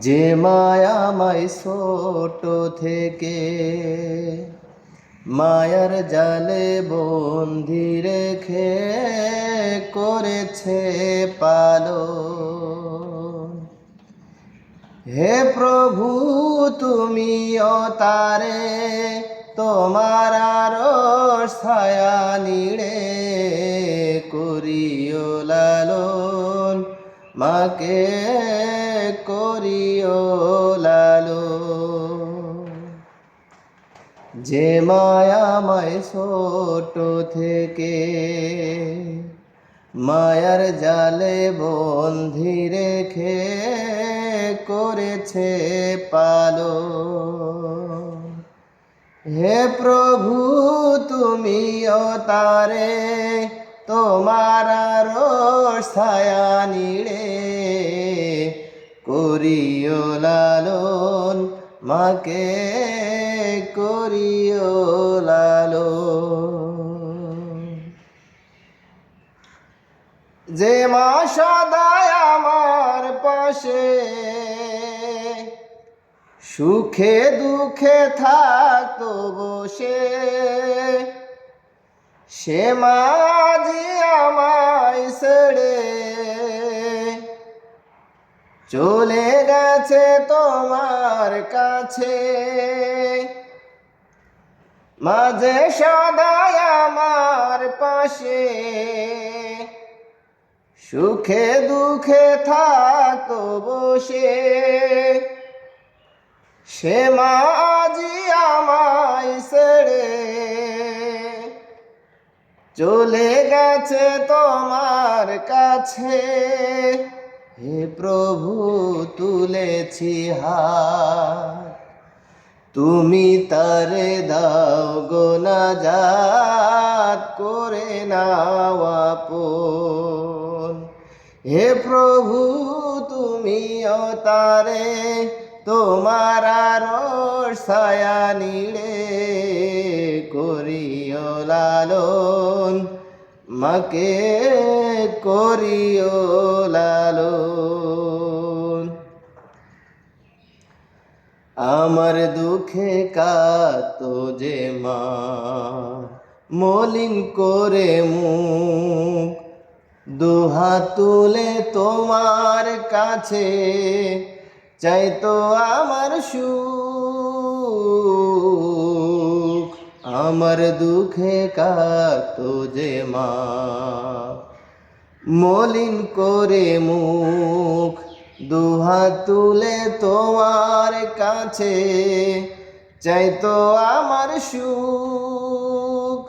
যে মায়ামায় ছোট থেকে মায়ার জালে বন্দি রেখে করেছে পালো হে প্রভু, তুমি তারে তোমার আরও ছায়া নিড়ে করিও লালন মাকে করিও লালন যে মায়াময় ছোট থেকে মায়ার জালে বন্ধি রেখে করেছে পালো। হে প্রভু, তুমিও তারে তোমার আরও ছায়া নিড়ে করিও লালন, মাকে করিও লালন। যে মা সদায় আমার পাশে, সুখে দুঃখে থাকতো বসে। সে মাঝি আমায় ছেড়ে চলে গেছে তোমার কাছে। মাঝে সদায় আমার পাশে, সুখে দুঃখে থাকতো বসে। সে মাঝি আমায় ছেড়ে চলে গেছে তোমার কাছে। হে প্রভু, তুলেছি হাত। তুমি তারে দাও গোনা জাত করে নাও হে প্রভু, তুমিও তারে তোমার ছায়া নিড়ে করিও লালন, মাকে করিও লালন। আমার দুঃখে কাতো যে মা, মলিন করে মুখ দুহা তুলে তোমার কাছে চাইতো আমার সুখ, আমার দুঃখে কাতো যে মা। মলিন করে মুখ দুহা তুলে তোমার কাছে চাইতো আমার সুখ।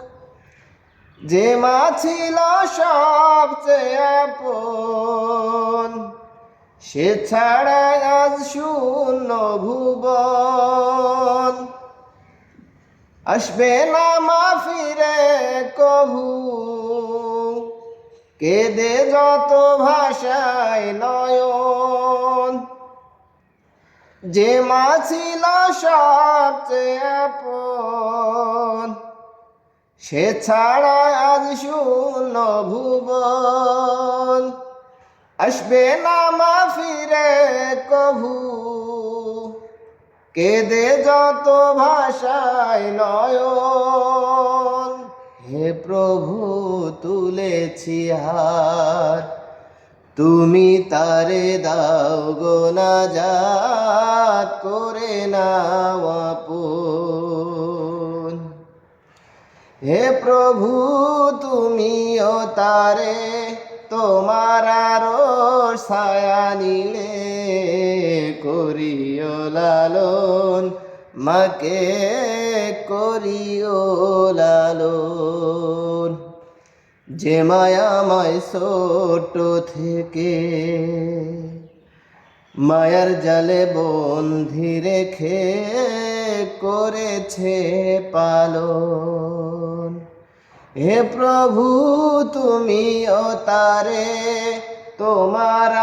যে মা ছিল সবচেয়ে আপন সে ছাড়া আজ শূন্য ভুবন। আসবে না মা ফিরে কভু কেদে যত ভাষায় নয়ন। যে মা ছিল সবচেয়ে আপন। সে ছাড়া আজ শূন্য ভুবন। আসবে না মা ফিরে কভু। কেদে যত ভাষায় নয়ন, হে প্রভু তুলেছি হার। তুমি তারে দাও গোনা জাত করে নাও আপন। হে প্রভু তুমিও তারে তোমার আরও ছায়া নিড়ে করিও লালন, মাকে করিও লালন। যে মায়াময় ছোট থেকে মায়ার জালে বন্ধি রেখে করেছে পালন। হে প্রভু তুমি ও তারে তোমার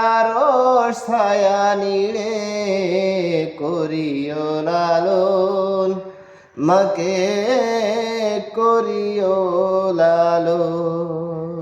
ছায়া নিড়ে করিও লালন মাকে করিও লালন।